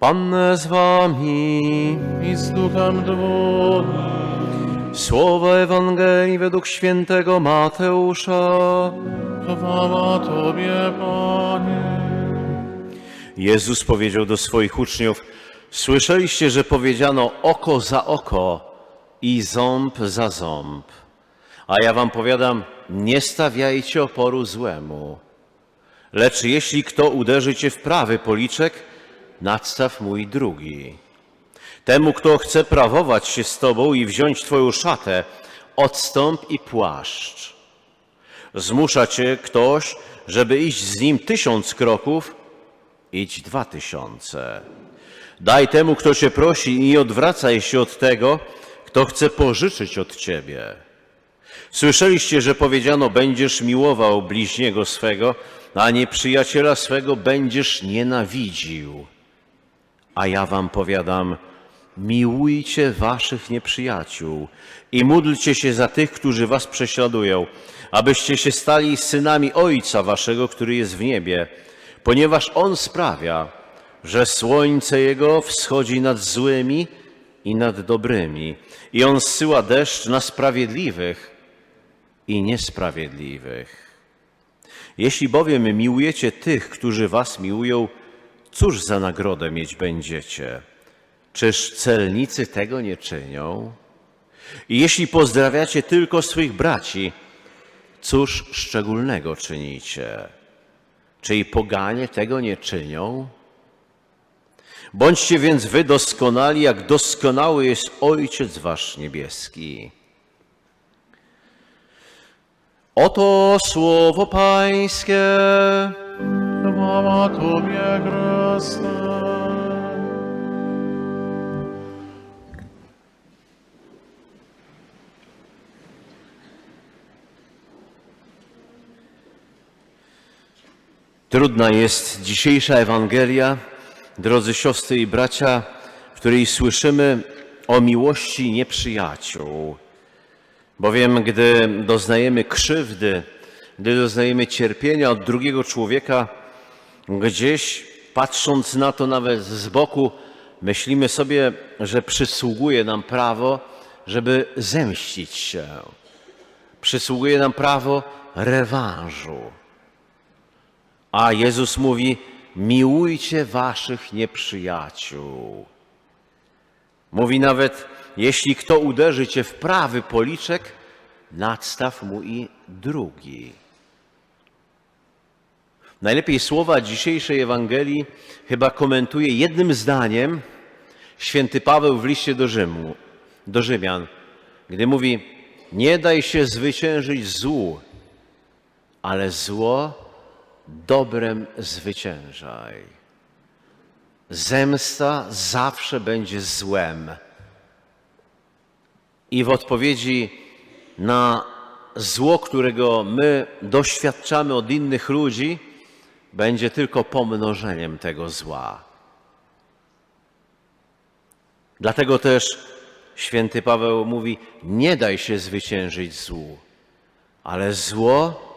Pan z wami. i z duchem Twoim. Słowa Ewangelii według świętego Mateusza. Chwała Tobie, Panie. Jezus powiedział do swoich uczniów: Słyszeliście, że powiedziano oko za oko i ząb za ząb. A ja wam powiadam, nie stawiajcie oporu złemu. Lecz jeśli kto uderzy cię w prawy policzek, nadstaw mój drugi. Temu, kto chce prawować się z tobą i wziąć twoją szatę, odstąp i płaszcz. Zmusza cię ktoś, żeby iść z nim tysiąc kroków, idź dwa tysiące. Daj temu, kto cię prosi i nie odwracaj się od tego, kto chce pożyczyć od ciebie. Słyszeliście, że powiedziano, będziesz miłował bliźniego swego, a nieprzyjaciela swego będziesz nienawidził. A ja wam powiadam, miłujcie waszych nieprzyjaciół i módlcie się za tych, którzy was prześladują, abyście się stali synami Ojca waszego, który jest w niebie, ponieważ On sprawia, że słońce Jego wschodzi nad złymi i nad dobrymi, i On zsyła deszcz na sprawiedliwych i niesprawiedliwych. Jeśli bowiem miłujecie tych, którzy was miłują, cóż za nagrodę mieć będziecie? Czyż celnicy tego nie czynią? I jeśli pozdrawiacie tylko swych braci, cóż szczególnego czynicie? Czy i poganie tego nie czynią? Bądźcie więc wy doskonali, jak doskonały jest Ojciec Wasz Niebieski. Oto słowo Pańskie. Chwała Tobie, Chryste. Trudna jest dzisiejsza Ewangelia, drodzy siostry i bracia, w której słyszymy o miłości nieprzyjaciół. Bowiem, gdy doznajemy krzywdy, gdy doznajemy cierpienia od drugiego człowieka, gdzieś patrząc na to nawet z boku, myślimy sobie, że przysługuje nam prawo, żeby zemścić się. Przysługuje nam prawo rewanżu. A Jezus mówi: miłujcie waszych nieprzyjaciół. Mówi nawet: jeśli kto uderzy cię w prawy policzek, nadstaw mu i drugi. Najlepiej słowa dzisiejszej Ewangelii chyba komentuje jednym zdaniem święty Paweł w liście do Rzymu, do Rzymian, gdy mówi: Nie daj się zwyciężyć złu, ale zło dobrem zwyciężaj. Zemsta zawsze będzie złem. I w odpowiedzi na zło, którego my doświadczamy od innych ludzi, będzie tylko pomnożeniem tego zła. Dlatego też święty Paweł mówi: Nie daj się zwyciężyć złu, ale zło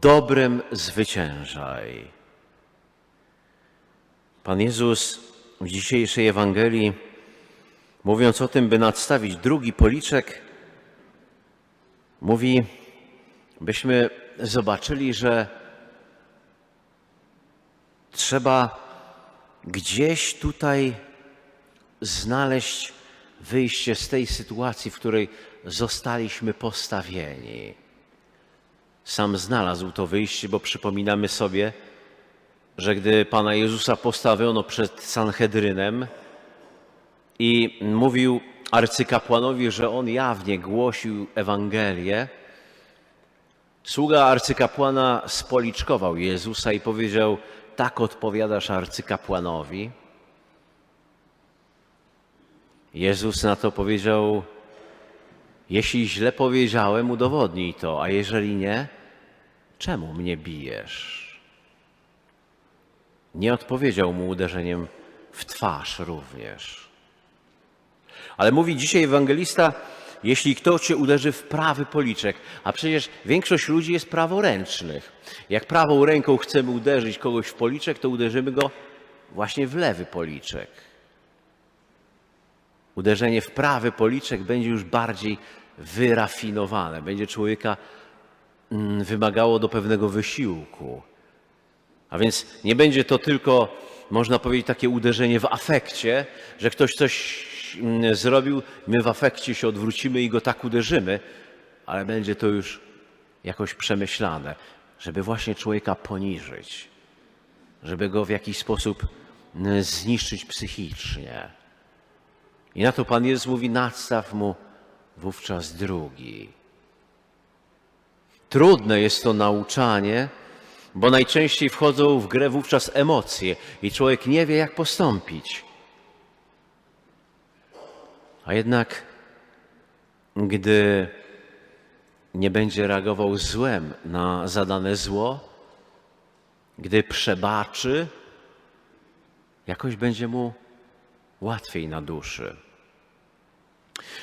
dobrem zwyciężaj. Pan Jezus w dzisiejszej Ewangelii, mówiąc o tym, by nadstawić drugi policzek, mówi, byśmy zobaczyli, że trzeba gdzieś tutaj znaleźć wyjście z tej sytuacji, w której zostaliśmy postawieni. Sam znalazł to wyjście, bo przypominamy sobie, że gdy Pana Jezusa postawiono przed Sanhedrynem i mówił arcykapłanowi, że on jawnie głosił Ewangelię, sługa arcykapłana spoliczkował Jezusa i powiedział: Tak odpowiadasz arcykapłanowi. Jezus na to powiedział: Jeśli źle powiedziałem, udowodnij to, a jeżeli nie, czemu mnie bijesz? Nie odpowiedział mu uderzeniem w twarz również. Ale mówi dzisiaj ewangelista, jeśli kto cię uderzy w prawy policzek, a przecież większość ludzi jest praworęcznych. Jak prawą ręką chcemy uderzyć kogoś w policzek, to uderzymy go właśnie w lewy policzek. Uderzenie w prawy policzek będzie już bardziej wyrafinowane, będzie człowieka mm, wymagało do pewnego wysiłku. A więc nie będzie to tylko, można powiedzieć, takie uderzenie w afekcie, że ktoś coś mm, zrobił, my w afekcie się odwrócimy i go tak uderzymy, ale będzie to już jakoś przemyślane, żeby właśnie człowieka poniżyć, żeby go w jakiś sposób mm, zniszczyć psychicznie. I na to Pan Jezus mówi, nadstaw mu wówczas drugi. Trudne jest to nauczanie, bo najczęściej wchodzą w grę wówczas emocje i człowiek nie wie, jak postąpić. A jednak, gdy nie będzie reagował złem na zadane zło, gdy przebaczy, jakoś będzie mu łatwiej na duszy.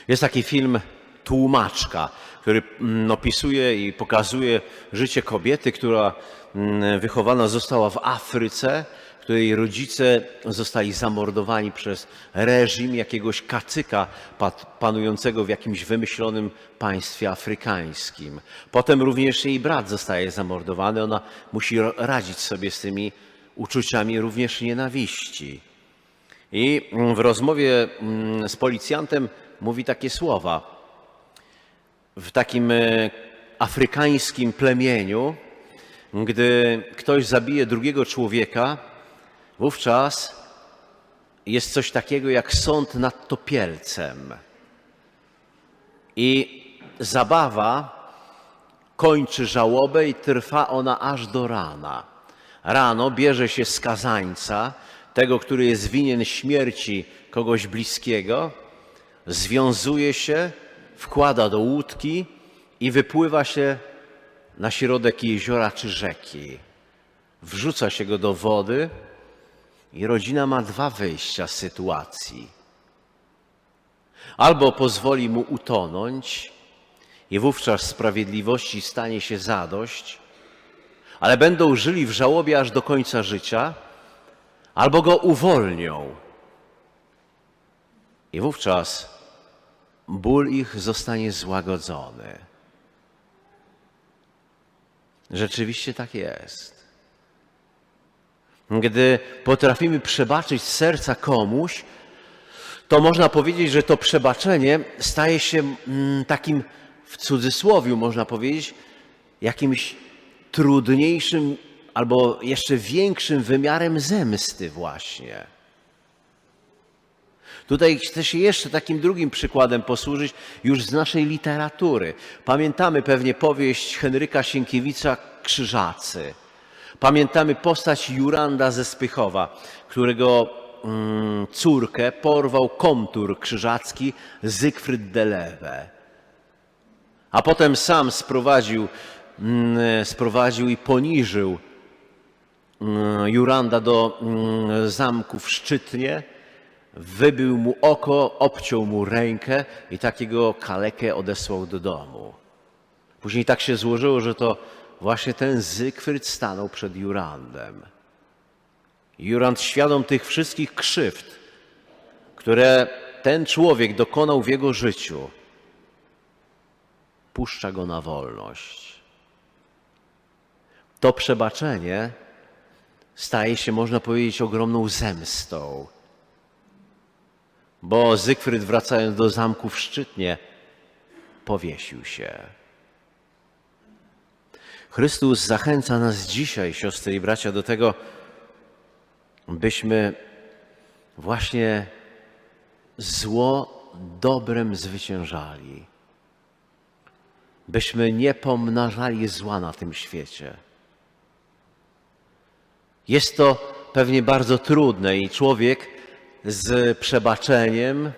Jest taki film Tłumaczka, który mm, opisuje i pokazuje życie kobiety, która mm, wychowana została w Afryce, której rodzice zostali zamordowani przez reżim jakiegoś kacyka panującego w jakimś wymyślonym państwie afrykańskim. Potem również jej brat zostaje zamordowany. Ona musi radzić sobie z tymi uczuciami również nienawiści. I mm, w rozmowie mm, z policjantem mówi takie słowa. W takim e, afrykańskim plemieniu, gdy ktoś zabije drugiego człowieka, wówczas jest coś takiego jak sąd nad topielcem. I zabawa kończy żałobę i trwa ona aż do rana. Rano bierze się skazańca, tego, który jest winien śmierci kogoś bliskiego, związuje się, wkłada do łódki i wypływa się na środek jeziora czy rzeki. Wrzuca się go do wody i rodzina ma dwa wyjścia z sytuacji. Albo pozwoli mu utonąć i wówczas sprawiedliwości stanie się zadość, ale będą żyli w żałobie aż do końca życia, albo go uwolnią. I wówczas ból ich zostanie złagodzony. Rzeczywiście tak jest. Gdy potrafimy przebaczyć z serca komuś, to można powiedzieć, że to przebaczenie staje się mm, takim, w cudzysłowie można powiedzieć, jakimś trudniejszym albo jeszcze większym wymiarem zemsty właśnie. Tutaj chcę się jeszcze takim drugim przykładem posłużyć już z naszej literatury. Pamiętamy pewnie powieść Henryka Sienkiewicza Krzyżacy. Pamiętamy postać Juranda ze Spychowa, którego mm, córkę porwał komtur krzyżacki Zygfryd de Lewe. A potem sam sprowadził, mm, sprowadził i poniżył mm, Juranda do zamku w Szczytnie, wybił mu oko, obciął mu rękę i takiego kalekę odesłał do domu. Później tak się złożyło, że to właśnie ten Zygfryd stanął przed Jurandem. Jurand świadom tych wszystkich krzywd, które ten człowiek dokonał w jego życiu, puszcza go na wolność. To przebaczenie staje się, można powiedzieć, ogromną zemstą. Bo Zygfryd, wracając do zamku w Szczytnie, powiesił się. Chrystus zachęca nas dzisiaj, siostry i bracia, do tego, byśmy właśnie zło dobrem zwyciężali. Byśmy nie pomnażali zła na tym świecie. Jest to pewnie bardzo trudne i człowiek z przebaczeniem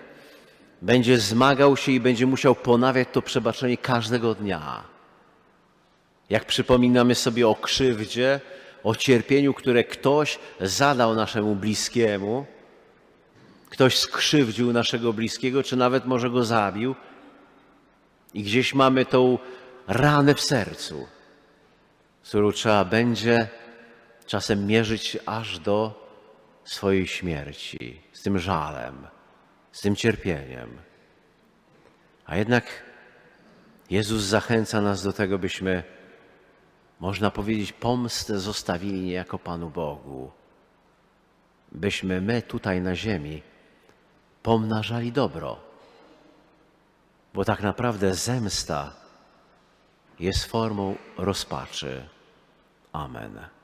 będzie zmagał się i będzie musiał ponawiać to przebaczenie każdego dnia. Jak przypominamy sobie o krzywdzie, o cierpieniu, które ktoś zadał naszemu bliskiemu, ktoś skrzywdził naszego bliskiego, czy nawet może go zabił, i gdzieś mamy tą ranę w sercu, z którą trzeba będzie czasem mierzyć aż do swojej śmierci, z tym żalem, z tym cierpieniem. A jednak Jezus zachęca nas do tego, byśmy, można powiedzieć, pomstę zostawili niejako Panu Bogu. Byśmy my tutaj na ziemi pomnażali dobro. Bo tak naprawdę zemsta jest formą rozpaczy. Amen.